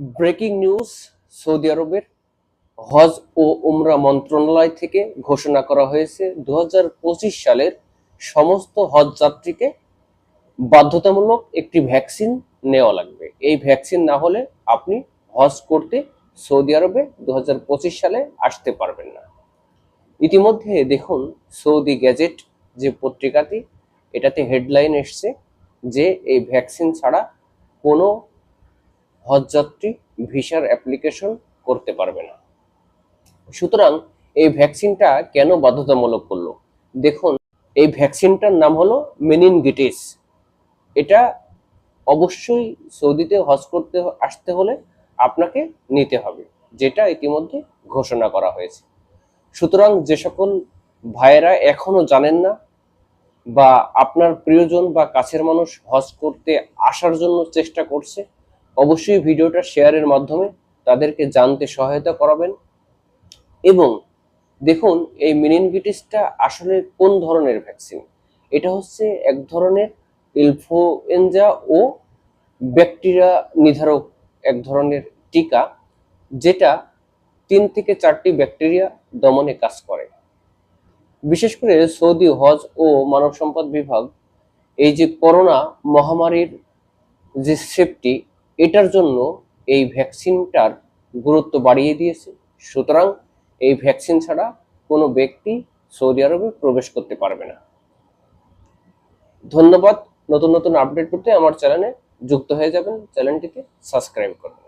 Breaking news Saudi আরবের হজ ও উমরা মন্ত্রণালয় থেকে ঘোষণা করা হয়েছে দু হাজার পঁচিশ সালের সমস্ত হজ যাত্রীকে বাধ্যতামূলক একটি ভ্যাকসিন নেওয়া লাগবে। এই ভ্যাকসিন না হলে আপনি হজ করতে সৌদি আরবে দু হাজার পঁচিশ সালে আসতে পারবেন না। ইতিমধ্যে দেখুন সৌদি গ্যাজেট যে পত্রিকাটি, এটাতে হেডলাইন এসছে যে এই ভ্যাকসিন ছাড়া কোনো হজযাত্রী ভিসার অ্যাপ্লিকেশন করতে পারবে না। সুতরাং এই ভ্যাকসিনটা কেন বাধ্যতামূলক করল? দেখুন, এই ভ্যাকসিনটার নাম হলো মেনিনগিটিস এটা অবশ্যই সৌদিতে হজ করতে আসতে হলে আপনাকে নিতে হবে, যেটা ইতিমধ্যে ঘোষণা করা হয়েছে। সুতরাং যে সকল ভাইয়েরা এখনও জানেন না বা আপনার প্রিয়জন বা কাছের মানুষ হজ করতে আসার জন্য চেষ্টা করছে অবশ্যই ভিডিওটা শেয়ারের মাধ্যমে তাদেরকে জানতে সহায়তা করাবেন। এবং দেখুন, এই মিনিনগিটিসটা আসলে কোন ধরনের ভ্যাকসিন এটা হচ্ছে এক ধরনের ইনফ্লুয়েঞ্জা ও ব্যাকটেরিয়া নিধারক এক ধরনের টিকা, যেটা তিন থেকে চারটি ব্যাকটেরিয়া দমনে কাজ করে। বিশেষ করে সৌদি হজ ও মানব সম্পদ বিভাগ, এই যে করোনা মহামারীর যে সেফটি এটার জন্য এই ভ্যাকসিনটার গুরুত্ব বাড়িয়ে দিয়েছে। সুতরাং এই ভ্যাকসিন ছাড়া কোনো ব্যক্তি সৌদি আরবে প্রবেশ করতে পারবে না। ধন্যবাদ। নতুন নতুন আপডেট করতে আমার চ্যানেলে যুক্ত হয়ে যাবেন। চ্যানেলটিকে সাবস্ক্রাইব করবেন